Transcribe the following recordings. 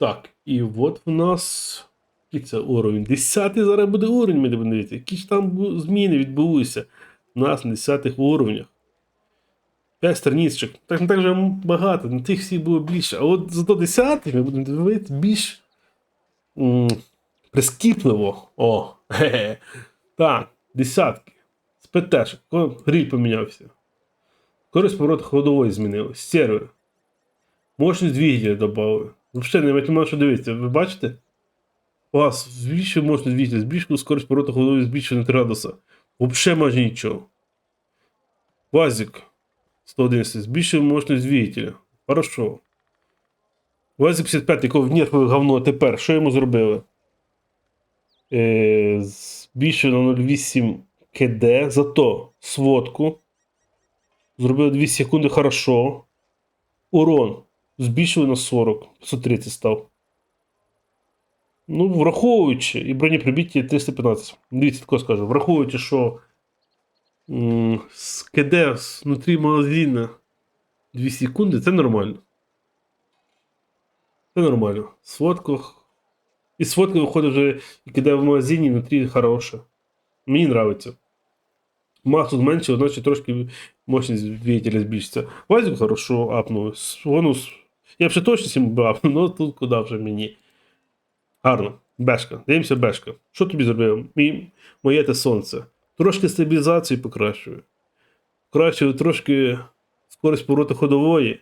Так, і от в нас. Який це уровень? 10 зараз буде уровень, ми будемо дивитися. Які ж там зміни відбулися у нас на 10 уровнях. 5 страничок. Так не так же багато, на тих всіх було більше. А от зато 10 ми будемо дивитися більш м, прискіпливо. О, хе-хе. Так, десятки. З ПТшок. Гриль помінявся. Користь поворот ходової змінилась. Сервер. Мощність двигателя додали. Взагалі не математично що дивитися. Ви бачите? У вас збільшує мощність двигателя, збільшує скорость повороту ходової збільшує на 3 градуса. Взагалі майже нічого. Вазик 111. Збільшує мощність двигателя. Хорошо. Вазик 55, якого нерфили говно тепер. Що йому зробили? Е, збільшує на 0,8 КД, зато сводку. Зробили 2 секунди хорошо. Урон збільшили на 40, 530 став. Ну, враховуючи, і бронеприбіття 315. Дивіться, тако скажу. Враховуючи, що з КД внутрі магазина 2 секунди, це нормально. Це нормально. Сводку. І сводка виходить вже, і КД в магазині внутрі хороше. Мені нравиться. Масу зменшили, значить трошки мощність двигателя збільшиться. Вазик хорошо апнув. Бонус. Я б ще точно сім би апнув, але тут куди вже мені. Гарно. Бешка. Дивимося бешка. Що тобі зробив? Мій, моє те сонце. Трошки стабілізацію покращую. Покращую трошки скорість повороту ходової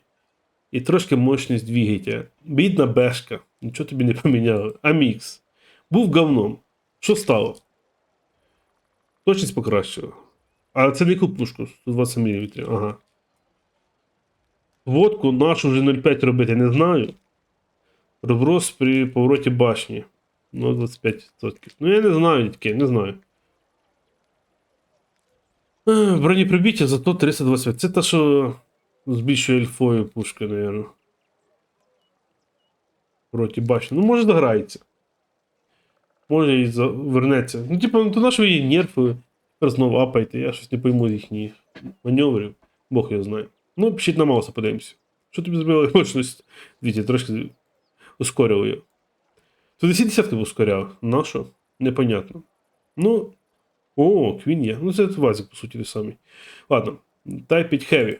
і трошки мощність двигателя. Бідна бешка. Нічого тобі не поміняло. Амікс. Був говном. Що стало? Точність покращила. А це не купнушку 120 мл. Ага. Водку нашу вже 0,5 робити не знаю. Розброс при повороті башні. Ну, 25%. Ну, я не знаю таке, не знаю. Е, Бронепробиття зато 325. Це те, що збільшує ельфою пушки, наверное. Проти башні. Ну, може дограється. Може і вернеться. Ну, типу, ну, то на що ви її нерфи знову апайте, я щось не пойму їхніх маневрів. Бог його знає. Ну, пишіть на мауса, подивимося. Що тобі зробила мощність? Дивіться, трошки ускорив її. Тут 10 десятки ускоряв. На що? Непонятно. Ну. О, Квін є. Ну, це вазик, по суті, той самий. Ладно. Type 5 Heavy.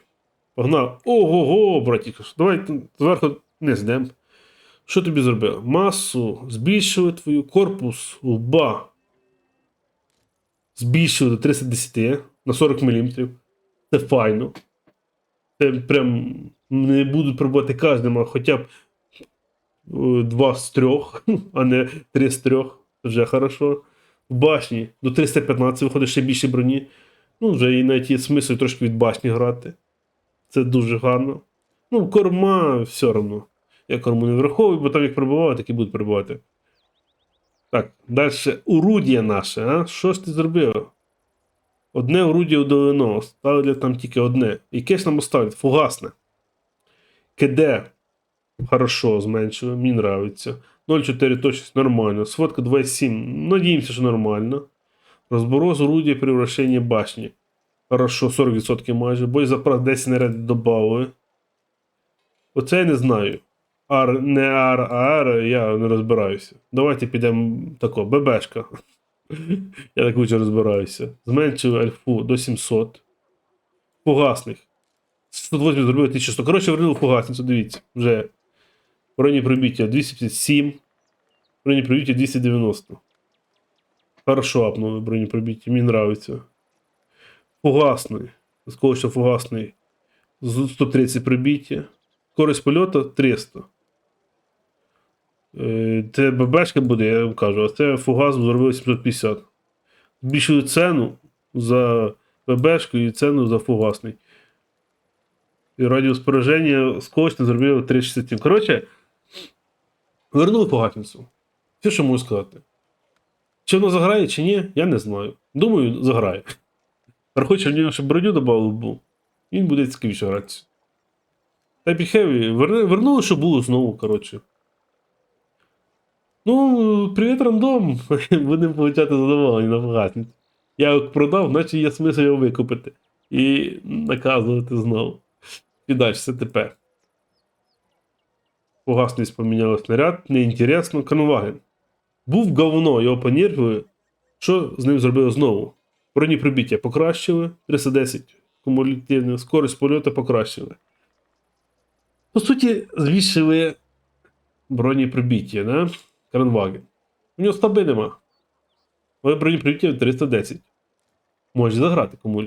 Погнав. Ого-го, братіка. Давай зверху не здем. Що тобі зробив? Масу збільшили твою корпус лба. Збільшили до 310 на 40 мм. Це файно. Це прям не будуть пробувати кожним, а хоча б е, два з трьох, а не три з трьох. Це вже хорошо. В башні до 315 виходить ще більше броні. Ну, вже і навіть є смисл трошки від башні грати. Це дуже гарно. Ну, корма все одно. Я корму не враховую, бо там як прибував, так і будуть прибувати. Так, далі орудія наше, а? Що ж ти зробив? Одне орудія удалено. Ставили там тільки одне. Яке ж нам оставить? Фугасне. КД. Хорошо, зменшили, мені нравиться. 0,4 точність нормально. Сводка 2,7. Надіємося, що нормально. Розборос орудія при вращенні башні. Хорошо, 40% майже. Боєзапас 10 снарядів додали. Оце я не знаю. Ар, не ар, а ар, я не розбираюся. Давайте підемо тако, ББшка. я так лучше розбираюся. Зменшили альфу до 700. Фугасних. 108 зробили 1100. Коротше, вернули фугасницю, дивіться, вже. Броні пробиття 257. Броні пробиття 290. Хорошо апнули броні пробиття, мені нравиться. Фугасний. Що фугасний. 130 пробиття. Скорость польоту 300. Е, Це ББшка буде, я вам кажу, а це фугас зробив 750. Збільшую ціну за ББшку і ціну за фугасний. І радіус пораження скочно зробив 367. Коротше, вернули фугасницю. Все, що можу сказати. Чи воно заграє, чи ні, я не знаю. Думаю, заграє. Рахуючи в нього, щоб броню додав був, він буде цікавіше гратися. Та Heavy вернули, що було знову, коротше. Ну, привіт, рандом. Будемо получати задоволення на фугасниці. Я його продав, наче є смисл його викупити. І наказувати знову. І далі все тепер. Фугасність поміняли снаряд, неінтересно. Канваген. Був говно, його понервили. Що з ним зробили знову? Бронепробиття покращили, 310 кумулятивних, скорость польоту покращили. По суті, збільшили бронепробиття, да? Кранваген. У нього стаби нема. Але бронепробиття 310. Може заграти комуль.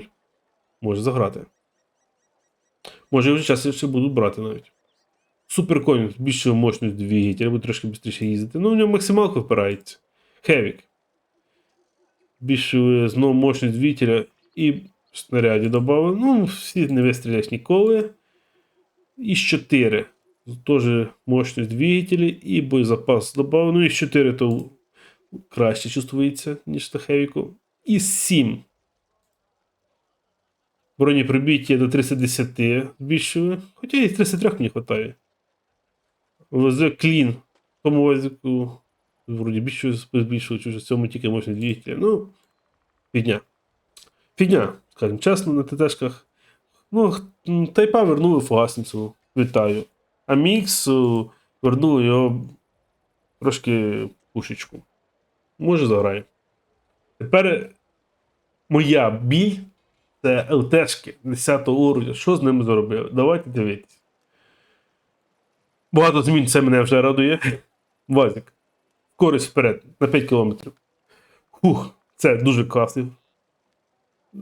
Може заграти. Може вже час ще будуть брати навіть. Суперконь збільшив мощність двигателя, буде трошки швидше їздити. Ну, в нього максималка впирається. Хевік. Збільшили знову мощність двигателя і снаряді додали. Ну, всі не вистріляєш ніколи. І 4. Теж мощність двигателя і боєзапас додали. Ну, і 4 то краще чувствується, ніж на. І 7. Бронепробиття до 310 збільшили. Хоча і 33 мені вистачає. ВЗ клін. Тому вазику вроді більше збільшили, чи в цьому тільки можна двигателя. Ну, фігня. Фігня, скажімо чесно, на ТТшках. Ну, тайпа вернули фугасницю. Вітаю. А мікс е, вернули його трошки пушечку. Може заграє. Тепер моя біль це ЛТшки 10 уровня. Що з ними зробили? Давайте дивитися. Багато змін це мене вже радує. Вазик. Користь вперед на 5 кілометрів. Хух, це дуже класно.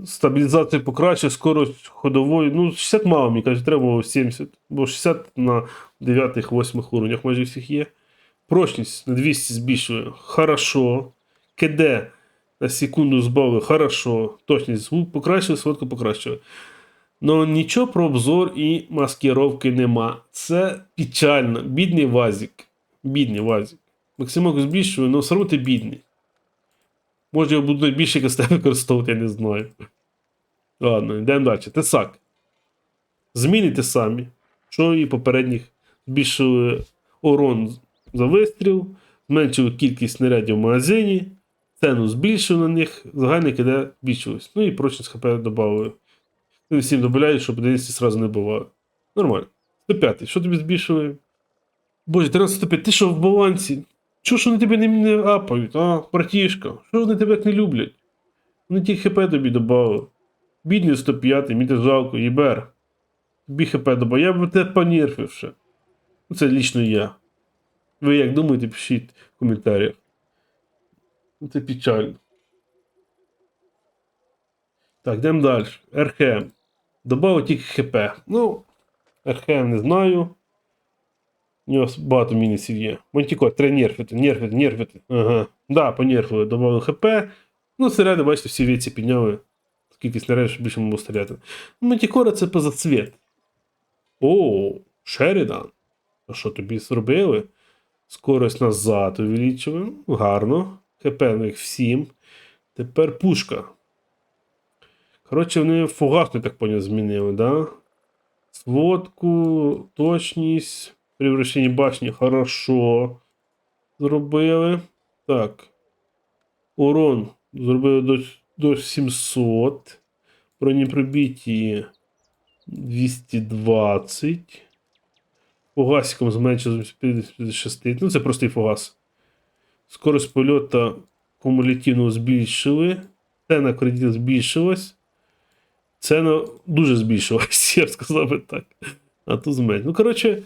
Стабілізацію покраще, скорость ходової. Ну, 60 мало, мені каже, треба було 70. Бо 60 на 9-8 уровнях майже всіх є. Прочність на 200 збільшує. Хорошо. КД на секунду збавили. Хорошо. Точність звук покращили, сводку покращили. Но нічого про обзор і маскировки нема. Це печально. Бідний вазик. Бідний вазик. Максималку збільшую, але все одно ти бідний. Може, його будуть більше якось використовувати, я не знаю. Ладно, йдемо далі. Тесак. Зміни те самі. Що і попередніх збільшили урон за вистріл, зменшили кількість снарядів в магазині, ціну збільшили на них, загальник іде збільшилось. Ну і прочність ХП додали. Ну, всім додають, щоб 11 сразу не бувало. Нормально. 105. Що тобі збільшили? Боже, 1305, ти що в балансі? Чого ж вони тебе не, не апають, а, братішка? Що вони тебе не люблять? Вони ті ХП тобі додали. Бідний 105, мені жалко, їбер. Тобі ХП додав. Я б тебе понерфив ще. Ну, Це лічно я. Ви як думаєте, пишіть в коментарях. Ну, Це печально. Так, йдемо далі. РХМ. Добавив тільки ХП. Ну, РХМ не знаю. У нього багато мінусів є. Монтіко, треба нерфити, нерфити, нерфити. Ага. Да, понерфили, додали ХП. Ну, снаряди, бачите, всі віці підняли. Скільки снарядів, більше можу стріляти. Мантікора це поза цвіт. О, Шерідан. А що тобі зробили? Скорость назад увеличили. Ну, Гарно. ХП на них всім. Тепер пушка. Коротше, вони фугасну, так поняв, змінили, да? Сводку, точність, превращення башні хорошо зробили. Так. Урон зробили до, до 700. Бронепробитті 220. Фугасиком зменшили з 56. Ну, це простий фугас. Скорость польоту кумулятивно збільшили. Ціна кредит збільшилась. Ціна дуже збільшилась, я б сказав би так. А тут зменш. Ну, коротше,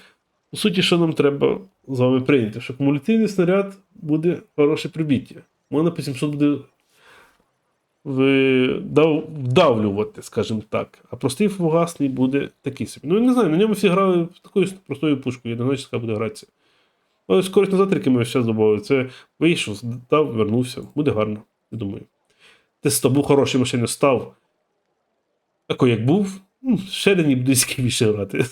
по суті, що нам треба з вами прийняти, що кумулятивний снаряд буде хороше прибіття. Можна по 700 буде вдавлювати, скажімо так. А простий фугасний буде такий собі. Ну, я не знаю, на ньому всі грали такою простою пушкою, чи буде гратися. Але скорость на затрики ми ще додали. Це вийшов, здав, вернувся. Буде гарно, я думаю. Тесто був хороший машиною став. Такий, як був, ну, ще не буде цікавіше грати.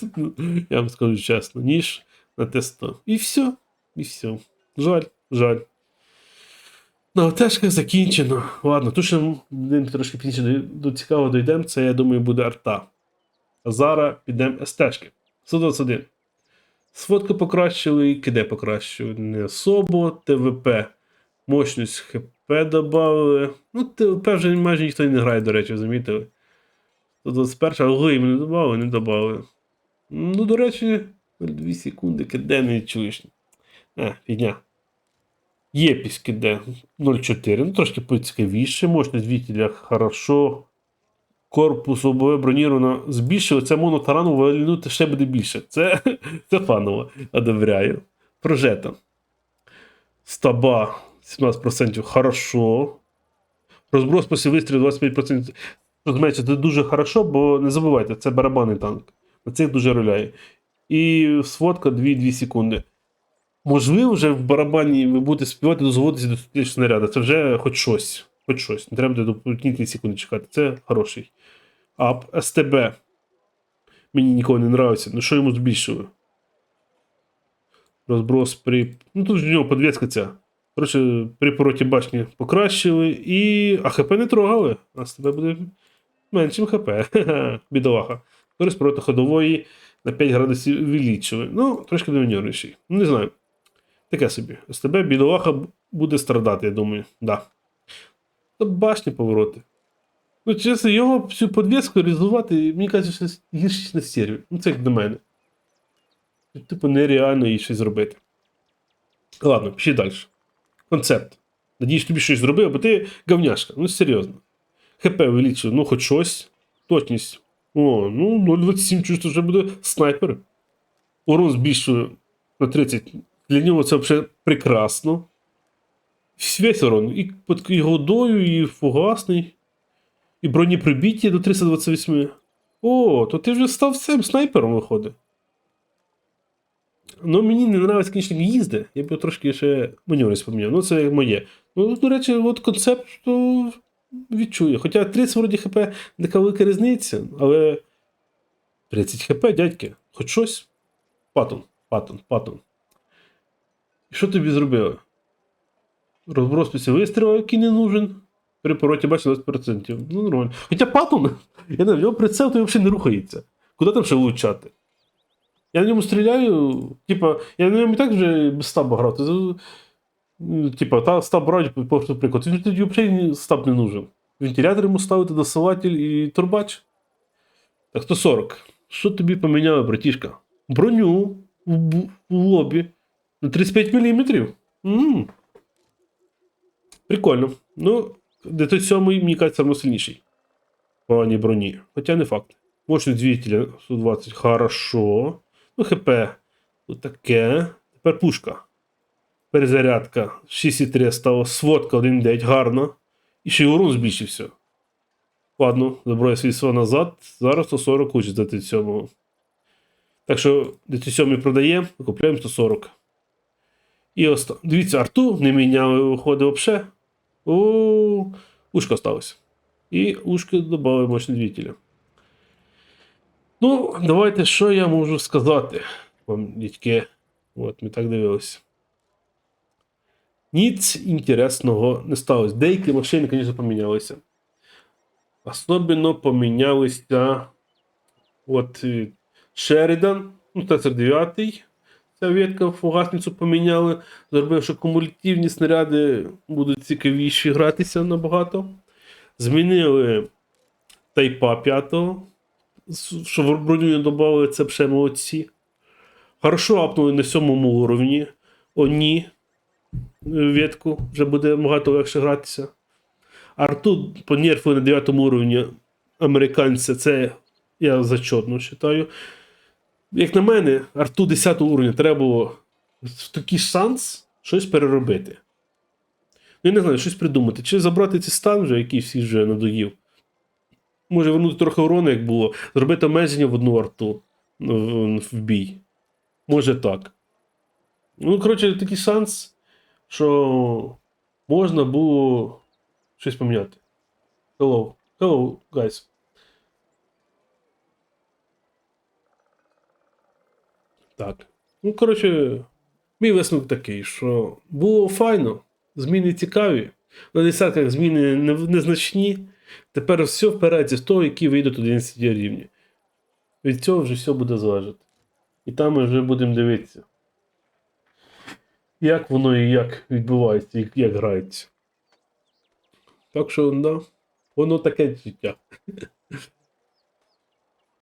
Я вам скажу чесно, ніж на тесто. І все. І все. Жаль, жаль. Ну, тежка закінчено. Ладно, тут ще трошки пізніше до, цікавого дійдемо. Це, я думаю, буде арта. А зараз підемо СТшки. 121. Сводку покращили і КД покращили. Не особо, ТВП. Мощність ХП додали. Ну, ТВП вже майже ніхто не грає, до речі, замітили. 121, але ми не додали, не додали. Ну, до речі, 2 секунди, киде не чуєш. А, фігня. Єпісь киде 0,4. Ну, трошки поцікавіше, мощність двигателя хорошо. Корпус обоє броніровано збільшили. Це монотарану валінути ще буде більше. Це, це фаново. Одобряю. Прожета. Стаба 17% хорошо. Розброс після вистрілу 25%. Розумієте, це дуже хорошо, бо не забувайте, це барабанний танк. На цих дуже роляє. І сводка 2-2 секунди. Можливо, вже в барабані ви будете співати, дозводитися до суті снаряду. Це вже хоч щось. Хоч щось. Не треба до кілька секунд чекати. Це хороший. Ап, СТБ. Мені ніколи не подобається. Ну що йому збільшили? Розброс при. Ну тут в нього подвеска ця. Коротше, при пороті башні покращили і. А ХП не трогали. А СТБ буде меншим ХП. Бідолаха. Скорость проти ходової на 5 градусів увеличили. Ну, трошки домінірніший. Ну, не знаю. Таке собі. СТБ бідолаха б- буде страдати, я думаю. Да. Та башні повороти. Ну, чесно, його всю подвіску реалізувати, мені кажуть, що гірше на серві. Ну, це як до мене. Типу, нереально їй щось зробити. Ладно, пішли далі. Концепт. Надіюсь, тобі щось зробив, бо ти говняшка. Ну, серйозно. ХП увеличив, ну, хоч щось. Точність. О, ну 0,27 чувство вже буде снайпер. Урон збільшує на 30. Для нього це взагалі прекрасно. Весь урон. І під годою, і фугасний, і бронеприбіття до 328. О, то ти вже став цим снайпером виходить. Ну, мені не подобається, звісно, їзди. Я б його трошки ще маневри поміняв. Ну, це моє. Ну, до речі, от концепт то відчує. Хоча 30 вроді хп не велика різниця, але 30 хп, дядьки, хоч щось. Патон, патон, патон. І що тобі зробили? Розброс після вистрілу, який не нужен. При пороті бачиш 20%. Ну, нормально. Хоча патон, я не нього прицел то взагалі не рухається. Куди там ще влучати? Я на ньому стріляю, типа, я на ньому і так вже без стаба грав. Ну, Типа, та стаб брать, приклад. Він тоді взагалі стаб не нужен. Вентилятор йому ставити, досилатель і турбач. Так 140. Що тобі поміняли, братішка? Броню в, лобі на 35 мм. м Прикольно. Ну, де сьомий, мені кажеться, все сильніший. В плані броні. Хоча не факт. Мощність двигателя 120. Хорошо. Ну, ХП. Тут таке. Тепер пушка. Перезарядка 6,3 стало. Сводка 1,9. Гарно. І ще й урон збільшився. Ладно, забрав свій свого назад. Зараз 140 учить за 37. Так що ДТ7 продаємо, купляємо 140. І оста... Дивіться, арту не міняли, виходить взагалі. Ушко осталось. І ушки додали мощні двигателя. Ну, давайте, що я можу сказати вам, дядьки. От, ми так дивилися. Ніц інтересного не сталося. Деякі машини, звісно, помінялися. Особливо помінялися. От е, Шерідан, ну, Тесер 9. Ця ветка фугасницю поміняли. Зробив, що кумулятивні снаряди будуть цікавіші гратися набагато. Змінили Тайпа 5, з- що в броню не додали, це ще молодці. Хорошо апнули на сьомому уровні. Оні ветку вже буде багато легше гратися. Арту понерфили на 9 уровні американця, це я зачетно вважаю. Як на мене, арту 10 уровня треба було в такий шанс щось переробити. Ну, я не знаю, щось придумати. Чи забрати цей стан вже, який всі вже надоїв. Може вернути трохи урону, як було, зробити обмеження в одну арту в бій. Може так. Ну, коротше, такий шанс, що можна було щось поміняти. Hello. Hello, guys. Так. Ну, коротше, мій висновок такий, що було файно, зміни цікаві. На десятках зміни незначні. Тепер все впирається з того, які вийдуть 11 рівні. Від цього вже все буде залежати. І там ми вже будемо дивитися. Як воно і як відбувається, і як грається. Так що, да, воно таке життя.